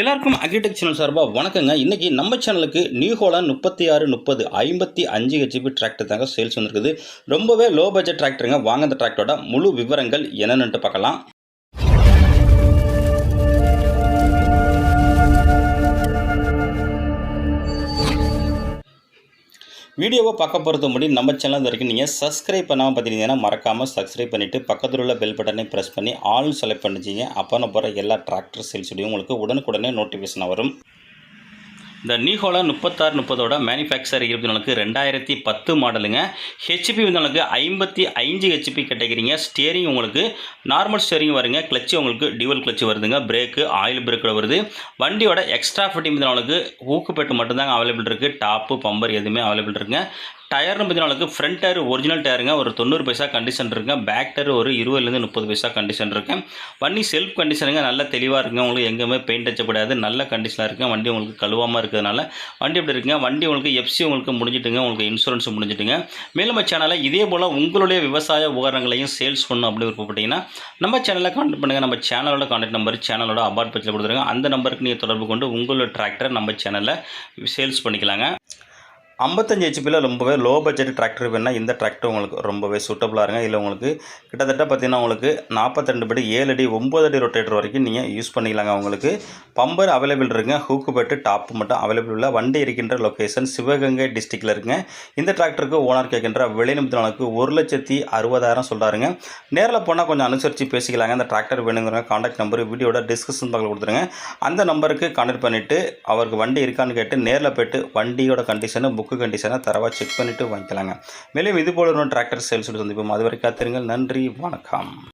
எல்லாருக்கும் agritech channel சார்பாக வணக்கங்க. இன்றைக்கி நம்ம சேனலுக்கு நியூ ஹோலாண்ட் முப்பத்தி ஆறு முப்பது ஐம்பத்தி அஞ்சு ஹெச்பி டிராக்டர் தாங்க சேல்ஸ் வந்திருக்குது. ரொம்பவே லோ பட்ஜெட் டிராக்டருங்க வாங்க அந்த டிராக்டரோட முழு விவரங்கள் என்னென்னு பார்க்கலாம். வீடியோவை பார்க்க போகிறது முடி நம்ம சேனல் இது வரைக்கும் நீங்கள் சப்ஸ்கிரைப் பண்ணாமல் பார்த்துட்டீங்கன்னா மறக்காமல் சப்ஸ்கிரைப் பண்ணிவிட்டு பக்கத்தில் உள்ள பெல் பட்டனை ப்ரெஸ் பண்ணி ஆல் செலக்ட் பண்ணிச்சிங்க அப்போ நான் போகிற எல்லா டிராக்டர் சேல்ஸ் உங்களுக்கு உடனுக்குடனே நோட்டிஃபிகேஷன் வரும். இந்த நீஹோலா முப்பத்தாறு முப்பதோட மேனுஃபேக்சர் இருபத்தி நாலுக்கு ரெண்டாயிரத்தி பத்து மாடலுங்க ஹெச்பி வந்து உங்களுக்கு ஐம்பத்தி அஞ்சு ஹெச்பி கேட்டகிரிங்க ஸ்டியரிங் உங்களுக்கு நார்மல் ஸ்டியரிங் வருங்க. கிளச்சு உங்களுக்கு டியூவல் கிளச்சு வருதுங்க. பிரேக்கு ஆயில் பிரேக்கில் வருது. வண்டியோட எக்ஸ்ட்ரா ஃபிட்டிங் வந்து உங்களுக்கு ஊக்குப்பெட்டு மட்டும்தாங்க அவைலபிள் இருக்குது டாப்பு பம்பர் எதுவுமே அவைலபிள் இருக்குங்க. டயர்னு பார்த்தீங்கன்னா ஃப்ரண்ட் டயர் ஒரிஜினல் டயருங்க. ஒரு தொண்ணூறு பைசா கண்டிஷன் இருக்குங்க பேக் டயர் ஒரு இருபதுலேருந்து முப்பது பைசா கண்டிஷன் இருக்கு. வண்டி செல்ஃப் கண்டிஷனுங்க நல்ல தெளிவாக இருக்குங்க. உங்களுக்கு எங்கேயுமே பெயிண்ட் அடிச்சப்படாது நல்ல கண்டிஷனாக இருக்குங்க. வண்டி உங்களுக்கு கழுவாமல் இருக்கிறதுனால. வண்டி எப்படி இருக்குங்க? வண்டி உங்களுக்கு எஃப்சி உங்களுக்கு முடிஞ்சிட்டுங்க. உங்களுக்கு இன்சூரன்ஸ் முடிஞ்சிட்டுங்க. மேலும் நம்ம சேனலில் இதே போல் உங்களுடைய விவசாய உபகரணங்களையும் சேல்ஸ் பண்ணணும் அப்படி விருப்பப்பட்டீங்கன்னா நம்ம சேனலில் காண்டக்ட் பண்ணுங்கள் நம்ம சேனலோட கான்டாக்ட் நம்பர் சேனலோட அபார்ட் பட்சில் கொடுத்துருங்க. அந்த நம்பருக்கு நீங்கள் தொடர்பு கொண்டு உங்களோட டிராக்டர் நம்ம சேனலில் சேல்ஸ் பண்ணிக்கலாங்க. ஐம்பத்தஞ்சு ஹெச்பியில் ரொம்பவே லோ பட்ஜெட் டிராக்டர் வேணால் இந்த டிராக்டர் உங்களுக்கு ரொம்பவே சூட்டபுளாக இருங்க. இல்லை உங்களுக்கு கிட்டத்தட்ட பார்த்தீங்கன்னா உங்களுக்கு நாற்பத்திரெண்டு படி ஏழு அடி ஒம்பது அடி ரொட்டேட்டர் வரைக்கும் நீங்கள் யூஸ் பண்ணிக்கலாங்க. உங்களுக்கு பம்பர் அவைலபிள் இருக்குங்க. ஹூக்கு பெட்டு டாப் மட்டும் அவைலபிள் இல்லை வண்டி இருக்கின்ற லொக்கேஷன் சிவகங்கை டிஸ்ட்ரிக்டில் இருக்குங்க. இந்த டிராக்டருக்கு ஓனர் கேட்கின்ற விலை ஒரு லட்சத்தி அறுபதாயிரம் சொல்கிறாருங்க நேரில் போனால் கொஞ்சம் அனுசரித்து பேசிக்கலாங்க. அந்த டிராக்டர் வேணுங்கிறவங்க காண்டாக்ட் நம்பர் வீடியோட டிஸ்கிரிப்ஷன் பக்கத்தில் கொடுத்துருங்க. அந்த நம்பருக்கு கான்டாக்ட் பண்ணிவிட்டு அவருக்கு வண்டி இருக்கான்னு கேட்டு நேரில் போய்ட்டு வண்டியோட கண்டிஷனை புக்கு கண்டிஷனை தரவாக செக் பண்ணிவிட்டு வாங்கிக்கலாங்க. மேலும் இது போல ஒரு டிராக்டர் சேல்ஸ் சந்திப்போம். அது வரைக்கும் காத்திருங்கள். நன்றி. வணக்கம்.